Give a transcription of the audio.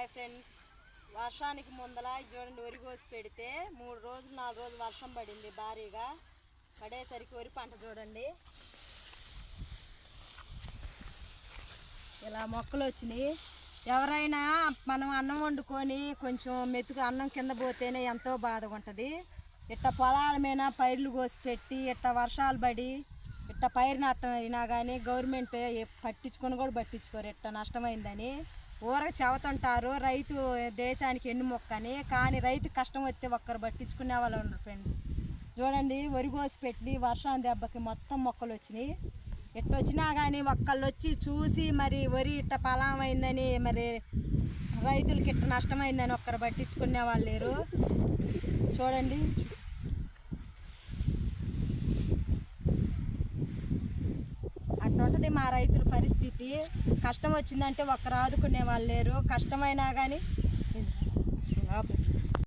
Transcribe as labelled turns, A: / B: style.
A: Hi friends. వర్షానికి ముందల చూడండి వరి కోసి పెడితే మూడు రోజులు నాలుగు రోజులు వర్షం పడింది భారీగా. పడేసరికి వరి పంట చూడండి. ఇలా మొక్కలు వచ్చినాయి. ఎవరైనా మనం అన్నం వండుకొని కొంచెం మెతుకు అన్నం కింద పోతేనే ఎంతో బాధగా ఉంటుంది. ఇట్ట పొలాల మీద పైర్లు కోసి పెట్టి ఇట్ట వర్షాలు పడి ఇట్ట పైరు నష్టం అయినా కానీ గవర్నమెంట్ పట్టించుకొని కూడా పట్టించుకోరు. ఇట్ట నష్టమైందని ఊరకు చెబుతుంటారు రైతు దేశానికి ఎన్ని మొక్కని కానీ రైతు కష్టం వస్తే ఒక్కరు పట్టించుకునే వాళ్ళు ఉన్నారు ఫ్రెండ్స్. చూడండి వరి కోసి పెట్టి వర్షం దెబ్బకి మొత్తం మొక్కలు వచ్చినాయి. ఎట్ట వచ్చినా కానీ ఒక్కళ్ళు వచ్చి చూసి మరి వరి ఇట్ట ఫలామైందని మరి రైతులకి ఇట్ట నష్టమైందని ఒక్కరు పట్టించుకునే వాళ్ళు లేరు. చూడండి. ఉంటుంది మా రైతుల పరిస్థితి. కష్టం వచ్చిందంటే ఒక్కరు ఆదుకునే వాళ్ళు లేరు. కష్టమైనా కానీ